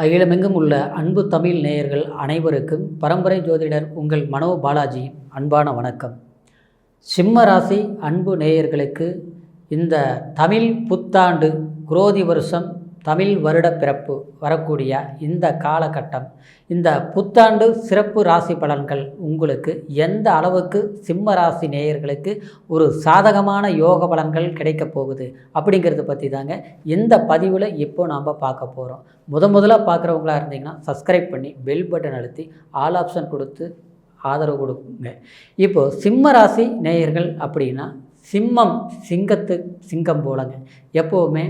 அகிலமெங்கும் உள்ள அன்பு தமிழ் நேயர்கள் அனைவருக்கும் பரம்பரை ஜோதிடர் உங்கள் மனோ பாலாஜி அன்பான வணக்கம். சிம்ம ராசி அன்பு நேயர்களுக்கு இந்த தமிழ் புத்தாண்டு குரோதி வருஷம் தமிழ் வருட பிறப்பு வரக்கூடிய இந்த காலகட்டம் இந்த புத்தாண்டு சிறப்பு ராசி பலன்கள் உங்களுக்கு எந்த அளவுக்கு சிம்ம ராசி நேயர்களுக்கு ஒரு சாதகமான யோக பலன்கள் கிடைக்கப் போகுது அப்படிங்கிறத பற்றி தாங்க இந்த பதிவில் இப்போ நாம் பார்க்க போகிறோம் முத முதலாக பார்க்குறவங்களா இருந்தீங்கன்னா சப்ஸ்கிரைப் பண்ணி பெல் பட்டன் அழுத்தி ஆல் ஆப்ஷன் கொடுத்து ஆதரவு கொடுங்க. இப்போது சிம்ம ராசி நேயர்கள் அப்படின்னா சிம்மம் சிங்கத்து சிங்கம் போலங்க. எப்போவுமே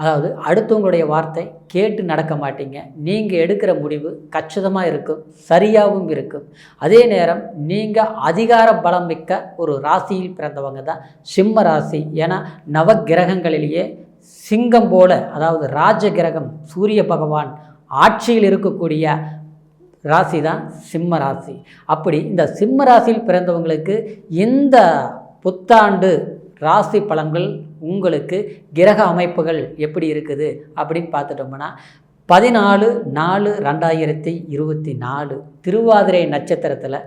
அதாவது அடுத்தவங்களுடைய வார்த்தை கேட்டு நடக்க மாட்டீங்க. நீங்கள் எடுக்கிற முடிவு கச்சிதமாக இருக்கும் சரியாகவும் இருக்கும் அதே நேரம் நீங்கள் அதிகார பலம் மிக்க ஒரு ராசியில் பிறந்தவங்க தான் சிம்ம ராசி. ஏன்னா நவகிரகங்களிலேயே சிங்கம் போல அதாவது ராஜ கிரகம் சூரிய பகவான் ஆட்சியில் இருக்கக்கூடிய ராசி தான் சிம்ம ராசி. அப்படி இந்த சிம்ம ராசியில் பிறந்தவங்களுக்கு இந்த புத்தாண்டு ராசி பலன்கள் உங்களுக்கு கிரக அமைப்புகள் எப்படி இருக்குது அப்படின்னு பார்த்துட்டோம்னா பதினாலு நாலு ரெண்டாயிரத்தி இருபத்தி நாலு திருவாதிரை நட்சத்திரத்தில்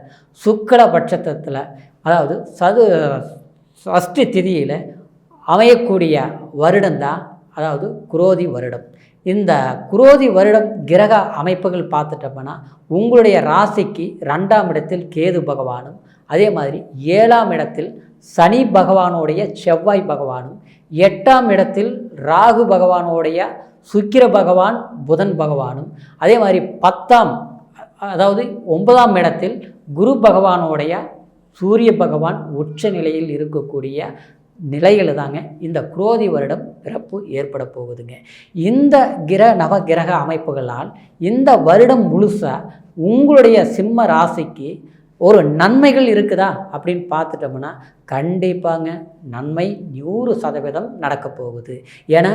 சுக்ல பட்சத்திரத்தில் அதாவது சது சஷ்டி திதியில் அமையக்கூடிய வருடம்தான் அதாவது குரோதி வருடம். இந்த குரோதி வருடம் கிரக அமைப்புகள் பார்த்துட்டோம்னா உங்களுடைய ராசிக்கு ரெண்டாம் இடத்தில் கேது பகவானும் அதே மாதிரி ஏழாம் இடத்தில் சனி பகவானுடைய செவ்வாய் பகவானும் எட்டாம் இடத்தில் ராகு பகவானுடைய சுக்கிர பகவான் புதன் பகவானும் அதே மாதிரி பத்தாம் அதாவது ஒன்பதாம் இடத்தில் குரு பகவானுடைய சூரிய பகவான் உச்ச நிலையில் இருக்கக்கூடிய நிலையில் தாங்க இந்த குரோதி வருடம் பிறப்பு ஏற்பட போகுதுங்க. இந்த கிர நவ கிரக அமைப்புகளால் இந்த வருடம் முழுசாக உங்களுடைய சிம்ம ராசிக்கு ஒரு நன்மைகள் இருக்குதா அப்படின்னு பார்த்துட்டோம்னா கண்டிப்பாங்க நன்மை நூறு சதவீதம் நடக்க போகுது. ஏன்னா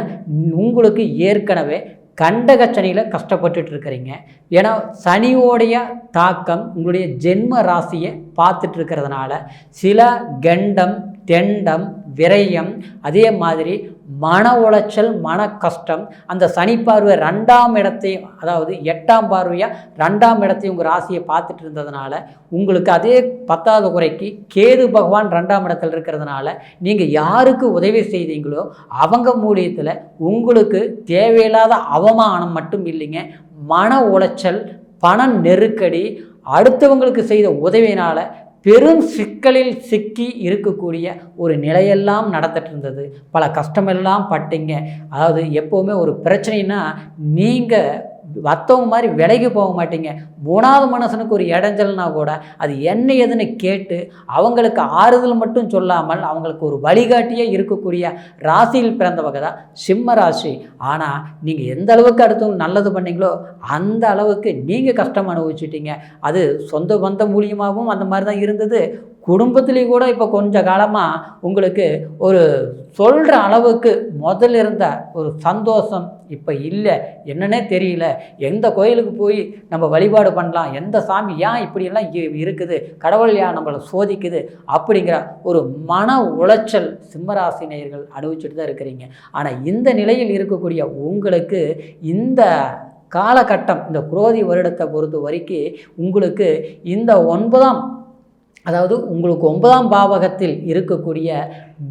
உங்களுக்கு ஏற்கனவே கண்டகச்சனியில் கஷ்டப்பட்டுட்டு இருக்கிறீங்க. ஏன்னா சனியோடைய தாக்கம் உங்களுடைய ஜென்ம ராசியை பார்த்துட்டு இருக்கிறதுனால சில கண்டம் தெண்டம் விரயம் அதே மாதிரி மன உளைச்சல் மன கஷ்டம் அந்த சனி பார்வை ரெண்டாம் இடத்தையும் அதாவது எட்டாம் பார்வையாக ரெண்டாம் இடத்தையும் உங்கள் ராசியை பார்த்துட்டு இருந்ததுனால உங்களுக்கு அதே பத்தாவது குறைக்கு கேது பகவான் ரெண்டாம் இடத்துல இருக்கிறதுனால நீங்கள் யாருக்கு உதவி செய்தீங்களோ அவங்க மூலியத்தில் உங்களுக்கு தேவையில்லாத அவமானம் மட்டும் இல்லைங்க. மன உளைச்சல் பண நெருக்கடி அடுத்தவங்களுக்கு செய்த உதவியினால் பெரும் சிக்கலில் சிக்கி இருக்கக்கூடிய ஒரு நிலையெல்லாம் நடந்துட்டு இருந்தது. பல கஷ்டமெல்லாம் பட்டீங்க. அதாவது எப்போவுமே ஒரு பிரச்சனைனா நீங்கள் மற்றவங்க மாதிரி விலைக்கு போக மாட்டீங்க. மூணாவது மனுஷனுக்கு ஒரு இடைஞ்சல்னா கூட அது என்ன ஏதுன்னு கேட்டு அவங்களுக்கு ஆறுதல் மட்டும் சொல்லாமல் அவங்களுக்கு ஒரு வழிகாட்டியே இருக்கக்கூடிய ராசியில் பிறந்தவங்க தான் சிம்ம ராசி. ஆனால் நீங்கள் எந்த அளவுக்கு அடுத்தவங்க நல்லது பண்ணீங்களோ அந்த அளவுக்கு நீங்கள் கஷ்டம் அனுபவிச்சிட்டீங்க. அது சொந்த பந்தம் மூலியமாகவும் அந்த மாதிரி தான் இருந்தது. குடும்பத்துலேயும் கூட இப்போ கொஞ்ச காலமாக உங்களுக்கு ஒரு சொல்கிற அளவுக்கு முதல்ல இருந்த ஒரு சந்தோஷம் இப்போ இல்லை. என்னன்னே தெரியல. எந்த கோயிலுக்கு போய் நம்ம வழிபாடு பண்ணலாம்? எந்த சாமி ஏன் இப்படியெல்லாம் இ- இருக்குது? கடவுள் ஏன் நம்மளை சோதிக்குது? அப்படிங்கிற ஒரு மன உளைச்சல் சிம்மராசினியர்கள் அனுபவிச்சுட்டு தான் இருக்கிறீங்க. ஆனால் இந்த நிலையில் இருக்கக்கூடிய உங்களுக்கு இந்த காலகட்டம் இந்த குரோதி வருடத்தை பொறுத்த வரைக்கும் உங்களுக்கு இந்த ஒன்பதாம் அதாவது உங்களுக்கு ஒன்பதாம் பாவகத்தில் இருக்கக்கூடிய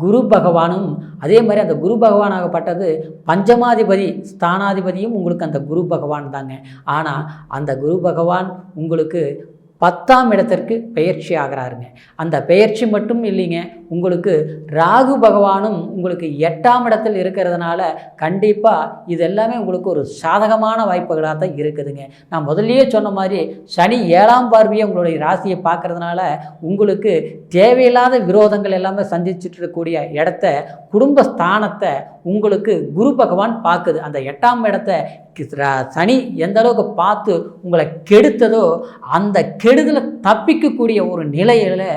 குரு பகவானும் அதே மாதிரி அந்த குரு பகவானாகப்பட்டது பஞ்சமாதிபதி ஸ்தானாதிபதியும் உங்களுக்கு அந்த குரு பகவான் தாங்க. ஆனால் அந்த குரு பகவான் உங்களுக்கு பத்தாம் இடத்திற்கு பெயர்ச்சி ஆகிறாருங்க. அந்த பெயர்ச்சி மட்டும் இல்லைங்க உங்களுக்கு ராகு பகவானும் உங்களுக்கு எட்டாம் இடத்தில் இருக்கிறதுனால கண்டிப்பாக இது எல்லாமே உங்களுக்கு ஒரு சாதகமான வாய்ப்புகளாக தான் இருக்குதுங்க. நான் முதல்லையே சொன்ன மாதிரி சனி ஏழாம் பார்வையை உங்களுடைய ராசியை பார்க்கறதுனால உங்களுக்கு தேவையில்லாத விரோதங்கள் எல்லாமே சந்திச்சுட்டு இருக்கக்கூடிய இடத்த குடும்ப ஸ்தானத்தை உங்களுக்கு குரு பகவான் பார்க்குது. அந்த எட்டாம் இடத்த கி- சனி எந்த அளவுக்கு பார்த்து உங்களை கெடுத்ததோ அந்த கெடுதலை தப்பிக்கக்கூடிய ஒரு நிலையில்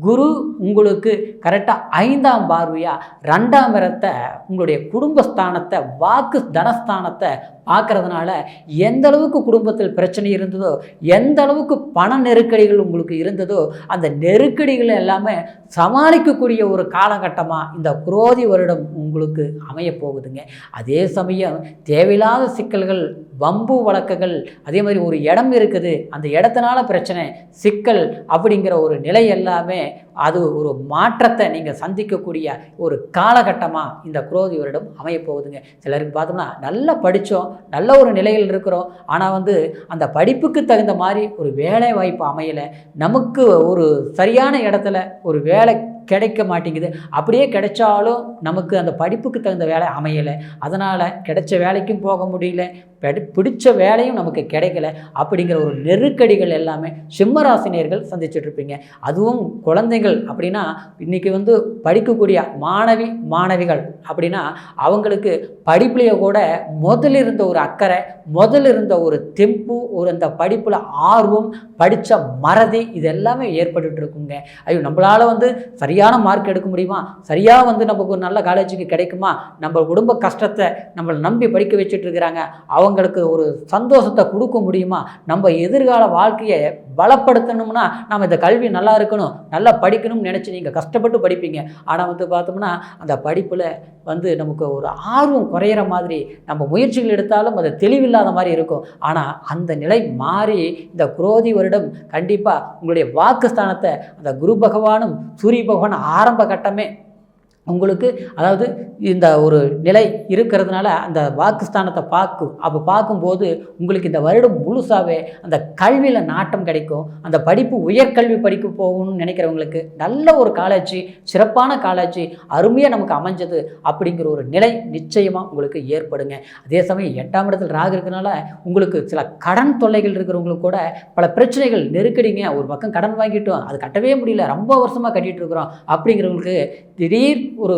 குரு உங்களுக்கு கரெக்டாக ஐந்தாம் பார்வையாக ரெண்டாம் இடத்தை உங்களுடைய குடும்பஸ்தானத்தை வாக்கு தனஸ்தானத்தை பார்க்குறதுனால எந்த அளவுக்கு குடும்பத்தில் பிரச்சனை இருந்ததோ எந்த அளவுக்கு பண நெருக்கடிகள் உங்களுக்கு இருந்ததோ அந்த நெருக்கடிகள் எல்லாமே சமாளிக்கக்கூடிய ஒரு காலகட்டமாக இந்த குரோதி வருடம் உங்களுக்கு அமைய போகுதுங்க. அதே சமயம் தேவையில்லாத சிக்கல்கள் வம்பு வழக்குகள் அதே மாதிரி ஒரு இடம் இருக்குது அந்த இடத்தினால பிரச்சனை சிக்கல் அப்படிங்கிற ஒரு நிலை எல்லாமே அது ஒரு மாற்றத்தை நீங்கள் சந்திக்கக்கூடிய ஒரு காலகட்டமாக இந்த குரோதி வருடம் அமையப்போகுதுங்க சிலருக்கு பார்த்தோம்னா நல்லா படித்தோம் நல்ல ஒரு நிலையில் இருக்கிறோம். ஆனால் வந்து அந்த படிப்புக்கு தகுந்த மாதிரி ஒரு வேலை வாய்ப்பு அமையலை. நமக்கு ஒரு சரியான இடத்துல ஒரு வேலை கிடைக்க மாட்டேங்குது. அப்படியே கிடைச்சாலும் நமக்கு அந்த படிப்புக்கு தகுந்த வேலை அமையலை. அதனால் கிடைச்ச வேலைக்கும் போக முடியல. பிடிச்ச வேலையும் நமக்கு கிடைக்கல அப்படிங்கிற ஒரு நெருக்கடிகள் எல்லாமே சிம்மராசினியர்கள் சந்திச்சுட்ருப்பீங்க அதுவும் குழந்தைகள் அப்படின்னா இன்றைக்கி வந்து படிக்கக்கூடிய மாணவி மாணவிகள் அப்படின்னா அவங்களுக்கு படிப்புலேயே கூட முதல்ல இருந்த ஒரு அக்கறை முதல்ல இருந்த ஒரு தெம்பு ஒரு அந்த படிப்பில் ஆர்வம் படித்த மறதி இது எல்லாமே ஏற்பட்டுட்டு இருக்குங்க ஐயோ நம்மளால் வந்து சரியான மார்க் எடுக்க முடியுமா? சரியாக வந்து நமக்கு ஒரு நல்ல காலேஜுக்கு கிடைக்குமா? நம்ம குடும்ப கஷ்டத்தை நம்மளை நம்பி படிக்க வச்சுட்டு இருக்கிறாங்க அவங்களுக்கு ஒரு சந்தோஷத்தை கொடுக்க முடியுமா? நம்ம எதிர்கால வாழ்க்கையை பலப்படுத்தணும்னா நம்ம இந்த கல்வி நல்லா இருக்கணும் நல்லா படிக்கணும்னு நினச்சி நீங்கள் கஷ்டப்பட்டு படிப்பீங்க. ஆனால் வந்து பார்த்தோம்னா அந்த படிப்பில் வந்து நமக்கு ஒரு ஆர்வம் குறையிற மாதிரி நம்ம முயற்சிகள் எடுத்தாலும் அது தெளிவில்லாத மாதிரி இருக்கும். ஆனால் அந்த நிலை மாறி இந்த குரோதி வருடம் கண்டிப்பாக உங்களுடைய வாக்குஸ்தானத்தை அந்த குரு பகவானும் சூரிய பகவான் ஆரம்ப கட்டமே உங்களுக்கு அதாவது இந்த ஒரு நிலை இருக்கிறதுனால அந்த வாக்குஸ்தானத்தை பார்க்கும் அப்போ பார்க்கும்போது உங்களுக்கு இந்த வருடம் முழுசாகவே அந்த கல்வியில் நாட்டம் கிடைக்கும். அந்த படிப்பு உயர்கல்வி படிக்க போகணும்னு நினைக்கிறவங்களுக்கு நல்ல ஒரு காலேஜ் சிறப்பான காலேஜ் அருமையாக நமக்கு அமைஞ்சது அப்படிங்கிற ஒரு நிலை நிச்சயமாக உங்களுக்கு ஏற்படுங்க. அதே சமயம் எட்டாம் இடத்தில் ராகு இருக்கிறனால உங்களுக்கு சில கடன் தொல்லைகள் இருக்கிறவங்களுக்கு கூட பல பிரச்சனைகள் நெருக்கடிங்க. ஒரு பக்கம் கடன் வாங்கிட்டோம் அது கட்டவே முடியல ரொம்ப வருஷமாக கட்டிகிட்டு இருக்கிறோம் அப்படிங்கிறவங்களுக்கு திடீர் ஒரு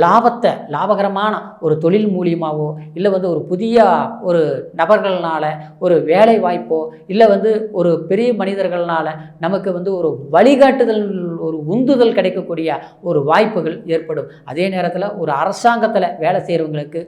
லாபத்தை லாபகரமான ஒரு தொழில் மூலியமாகவோ இல்லை வந்து ஒரு புதிய ஒரு நபர்கள்னால ஒரு வேலை வாய்ப்போ இல்லை வந்து ஒரு பெரிய மனிதர்கள்னால நமக்கு வந்து ஒரு வழிகாட்டுதல் ஒரு உந்துதல் கிடைக்கக்கூடிய ஒரு வாய்ப்புகள் ஏற்படும். அதே நேரத்தில் ஒரு அரசாங்கத்தில் வேலை செய்கிறவங்களுக்கு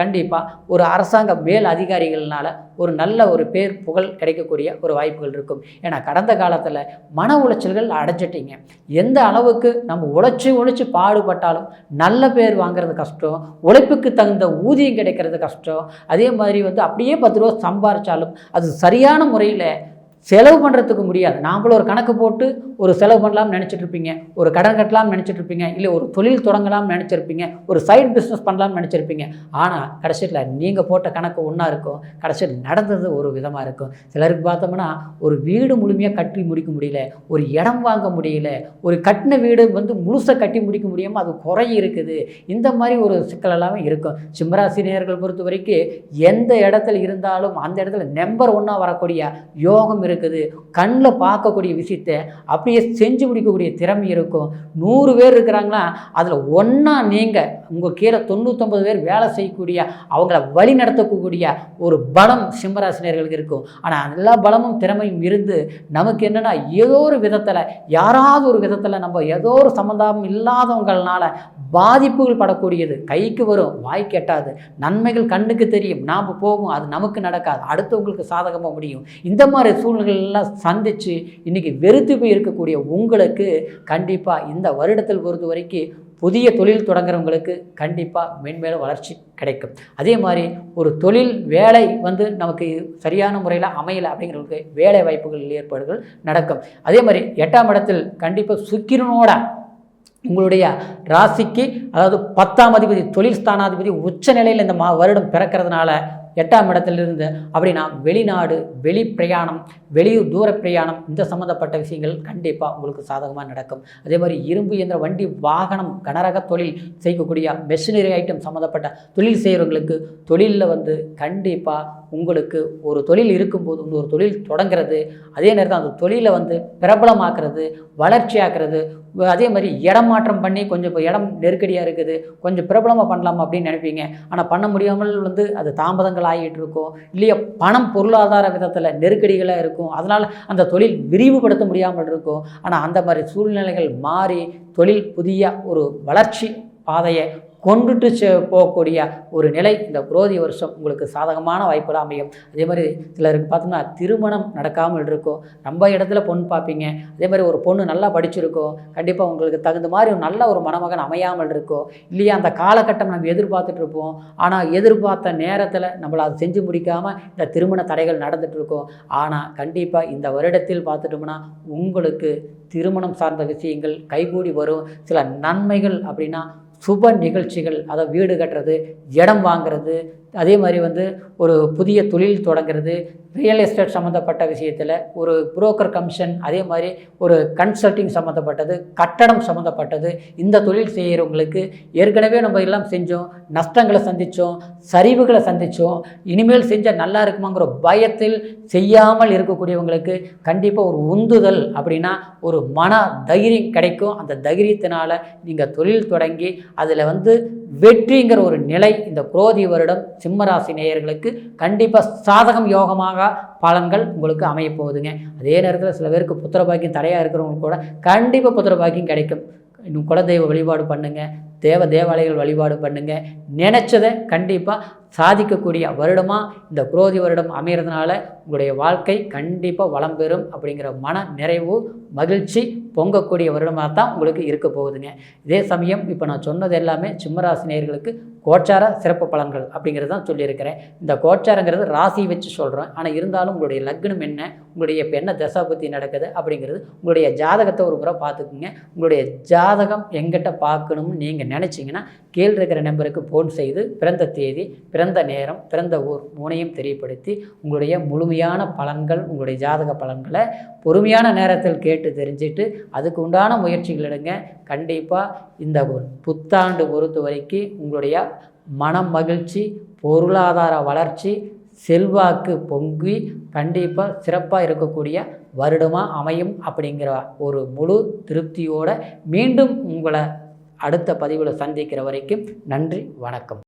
கண்டிப்பாக ஒரு அரசாங்க மேல் அதிகாரிகள்னால ஒரு நல்ல ஒரு பேர் புகழ் கிடைக்கக்கூடிய ஒரு வாய்ப்புகள் இருக்கும். ஏன்னா கடந்த காலத்தில் மன உளைச்சல்கள் அடைஞ்சிட்டிங்க. எந்த அளவுக்கு நம்ம உழைச்சி உழைச்சி பாடுபட்டாலும் நல்ல பேர் வாங்குறது கஷ்டம் உழைப்புக்கு தகுந்த ஊதியம் கிடைக்கிறது கஷ்டம். அதே மாதிரி வந்து அப்படியே பத்து ரூபா சம்பாரித்தாலும் அது சரியான முறையில் செலவு பண்ணுறதுக்கு முடியாது. நாமளும் ஒரு கணக்கு போட்டு ஒரு செலவு பண்ணலாம்னு நினச்சிட்ருப்பீங்க ஒரு கடன் கட்டலாம்னு நினச்சிட்ருப்பீங்க இல்லை ஒரு தொழில் தொடங்கலாம்னு நினச்சிருப்பீங்க. ஒரு சைட் பிஸ்னஸ் பண்ணலாம்னு நினச்சிருப்பீங்க ஆனால் கடைசியில் நீங்கள் போட்ட கணக்கு ஒன்றா இருக்கும். கடைசியில் நடந்தது ஒரு விதமாக இருக்கும். சிலருக்கு பார்த்தோம்னா ஒரு வீடு முழுமையாக கட்டி முடிக்க முடியல. ஒரு இடம் வாங்க முடியல. ஒரு கட்டின வீடு வந்து முழுசாக கட்டி முடிக்க முடியாமல் அது குறை இருக்குது. இந்த மாதிரி ஒரு சிக்கலெல்லாம் இருக்கும். சிம்மராசினியர்கள் பொறுத்த வரைக்கும் எந்த இடத்துல இருந்தாலும் அந்த இடத்துல நம்பர் ஒன்றா வரக்கூடிய யோகம் இருக்குது. கண்ணில் பார்க்கக்கூடிய விஷயத்தை அப்படியே செஞ்சு முடிக்கக்கூடிய திறமை இருக்கும். நூறு பேர் இருக்கிறாங்களா? அதில் ஒன்றா நீங்கள் உங்கள் கீழே தொண்ணூற்றொம்பது பேர் வேலை செய்யக்கூடிய அவங்கள வழி நடத்தக்கூடிய ஒரு பலம் சிம்மராசினியர்களுக்கு இருக்கும். ஆனால் எல்லா பலமும் திறமையும் இருந்து நமக்கு என்னென்னா ஏதோ ஒரு விதத்தில் யாராவது ஒரு விதத்தில் நம்ம ஏதோ ஒரு சம்மந்தம் இல்லாதவங்களால பாதிப்புகள் படக்கூடியது. கைக்கு வரும் வாய் கெட்டாது. நன்மைகள் கண்ணுக்கு தெரியும். நாம் போகும் அது நமக்கு நடக்காது. அடுத்தவங்களுக்கு சாதகமாக முடியும். இந்த மாதிரி சூழ்நிலை சூழ்நிலைகள்லாம் சந்தித்து இன்றைக்கி வெறுத்து போய் இருக்கக்கூடிய உங்களுக்கு கண்டிப்பாக இந்த வருடத்தில் பொறுத்த வரைக்கும் புதிய தொழில் தொடங்குறவங்களுக்கு கண்டிப்பாக மென்மேலும் வளர்ச்சி கிடைக்கும். அதே மாதிரி ஒரு தொழில் வேலை வந்து நமக்கு சரியான முறையில் அமையலை அப்படிங்கிறவங்களுக்கு வேலை வாய்ப்புகள் ஏற்பாடுகள் நடக்கும். அதே மாதிரி எட்டாம் இடத்தில் கண்டிப்பாக சுக்கிரனோட உங்களுடைய ராசிக்கு அதாவது பத்தாம் அதிபதி தொழில் ஸ்தானாதிபதி உச்ச நிலையில் இந்த மா வருடம் பிறக்கிறதுனால எட்டாம் இடத்திலிருந்து அப்படின்னா வெளிநாடு வெளி பிரயாணம் வெளியூர் தூர பிரயாணம் இந்த சம்மந்தப்பட்ட விஷயங்கள் கண்டிப்பாக உங்களுக்கு சாதகமாக நடக்கும். அதே மாதிரி இரும்பு இயந்திர வண்டி வாகனம் கனரக தொழில் செய்யக்கூடிய மெஷினரி ஐட்டம் சம்மந்தப்பட்ட தொழில் செய்கிறவங்களுக்கு தொழிலில் வந்து கண்டிப்பாக உங்களுக்கு ஒரு தொழில் இருக்கும்போது இன்னொரு தொழில் தொடங்குறது அதே நேரத்தில் அந்த தொழிலை வந்து பிரபலமாக்குறது வளர்ச்சியாக்குறது அதே மாதிரி இடம் மாற்றம் பண்ணி கொஞ்சம் இப்போ இடம் நெருக்கடியாக இருக்குது கொஞ்சம் பிரபலமாக பண்ணலாம் அப்படின்னு நினைப்பீங்க. ஆனால் பண்ண முடியாமல் வந்து அது தாமதங்கள் ஆகிட்டு இருக்கும். இல்லையா பணம் பொருளாதார விதத்தில் நெருக்கடிகளாக இருக்கும். அதனால் அந்த தொழில் விரிவுபடுத்த முடியாமல் இருக்கும். ஆனால் அந்த மாதிரி சூழ்நிலைகள் மாறி தொழில் புதிய ஒரு வளர்ச்சி பாதையை கொண்டுட்டு செ- போகக்கூடிய ஒரு நிலை இந்த குரோதி வருஷம் உங்களுக்கு சாதகமான வாய்ப்புகள் அமையும். அதே மாதிரி சிலருக்கு பார்த்தோம்னா திருமணம் நடக்காமல் இருக்கும். நம்ம இடத்துல பொண்ணு பார்ப்பீங்க. அதே மாதிரி ஒரு பொண்ணு நல்லா படிச்சிருக்கோம். கண்டிப்பாக உங்களுக்கு தகுந்த மாதிரி ஒரு நல்ல ஒரு மணமகன் அமையாமல் இருக்கும். இல்லையா அந்த காலகட்டம் நம்ம எதிர்பார்த்துட்டு இருப்போம். ஆனால் எதிர்பார்த்த நேரத்தில் நம்மளை அதை செஞ்சு முடிக்காமல் இந்த திருமண தடைகள் நடந்துகிட்ருக்கோம் ஆனால் கண்டிப்பாக இந்த வருடத்தில் பார்த்துட்டோம்னா உங்களுக்கு திருமணம் சார்ந்த விஷயங்கள் கைகூடி வரும். சில நன்மைகள் அப்படின்னா சுப நிகழ்ச்சிகள் அதை வீடு கட்டுறது இடம் வாங்குறது அதே மாதிரி வந்து ஒரு புதிய தொழில் தொடங்குறது ரியல் எஸ்டேட் சம்மந்தப்பட்ட விஷயத்தில் ஒரு புரோக்கர் கமிஷன் அதே மாதிரி ஒரு கன்சல்ட்டிங் சம்மந்தப்பட்டது கட்டடம் சம்மந்தப்பட்டது இந்த தொழில் செய்கிறவங்களுக்கு ஏற்கனவே நம்ம எல்லாம் செஞ்சோம் நஷ்டங்களை சந்தித்தோம் சரிவுகளை சந்தித்தோம் இனிமேல் செஞ்சால் நல்லா இருக்குமாங்கிற பயத்தில் செய்யாமல் இருக்கக்கூடியவங்களுக்கு கண்டிப்பாக ஒரு உந்துதல் அப்படின்னா ஒரு மன தைரியம் கிடைக்கும். அந்த தைரியத்தினால் நீங்கள் தொழில் தொடங்கி அதில் வந்து வெற்றிங்கிற ஒரு நிலை இந்த குரோதி வருடம் சிம்மராசி நேயர்களுக்கு கண்டிப்பாக சாதகம் யோகமாக பலன்கள் உங்களுக்கு அமையப்போகுதுங்க அதே நேரத்தில் சில பேருக்கு புத்திர பாக்கியம் தடையாக இருக்கிறவங்களுக்கு கூட கண்டிப்பாக புத்திர பாக்கியம் கிடைக்கும். இன்னும் குலதெய்வ வழிபாடு பண்ணுங்கள் தேவ தேவாலயங்கள் வழிபாடு பண்ணுங்கள் நினச்சதை கண்டிப்பாக சாதிக்கக்கூடிய வருடமாக இந்த குரோதி வருடம் அமைகிறதுனால உங்களுடைய வாழ்க்கை கண்டிப்பாக வளம் பெறும் அப்படிங்கிற மன நிறைவு மகிழ்ச்சி பொங்கக்கூடிய வருடமாக தான் உங்களுக்கு இருக்க போகுதுங்க. இதே சமயம் இப்போ நான் சொன்னது எல்லாமே சிம்மராசினியர்களுக்கு கோச்சார சிறப்பு பலன்கள் அப்படிங்கிறது தான் சொல்லியிருக்கிறேன். இந்த கோச்சாரங்கிறது ராசியை வச்சு சொல்கிறேன் ஆனால் இருந்தாலும் உங்களுடைய லக்னம் என்ன உங்களுடைய இப்போ என்ன தசா பற்றி நடக்குது அப்படிங்கிறது உங்களுடைய ஜாதகத்தை ஒரு முறை பார்த்துக்குங்க. உங்களுடைய ஜாதகம் எங்கிட்ட பார்க்கணும்னு நீங்கள் நினச்சிங்கன்னா கீழ் இருக்கிற நம்பருக்கு ஃபோன் செய்து பிறந்த தேதி பிறந்த நேரம் பிறந்த ஊர் மூணையும் தெரியப்படுத்தி உங்களுடைய முழுமையான பலன்கள் உங்களுடைய ஜாதக பலன்களை பொறுமையான நேரத்தில் கேட்டு தெரிஞ்சுட்டு அதுக்கு உண்டான முயற்சிகள் எடுங்க. கண்டிப்பாக இந்த புத்தாண்டு பொறுத்த வரைக்கும் உங்களுடைய மனம் மகிழ்ச்சி பொருளாதார வளர்ச்சி செல்வாக்கு பொங்கி கண்டிப்பாக சிறப்பாக இருக்கக்கூடிய வருடமாக அமையும் அப்படிங்கிற ஒரு முழு திருப்தியோடு மீண்டும் உங்களை அடுத்த பதிவில் சந்திக்கிற வரைக்கும் நன்றி வணக்கம்.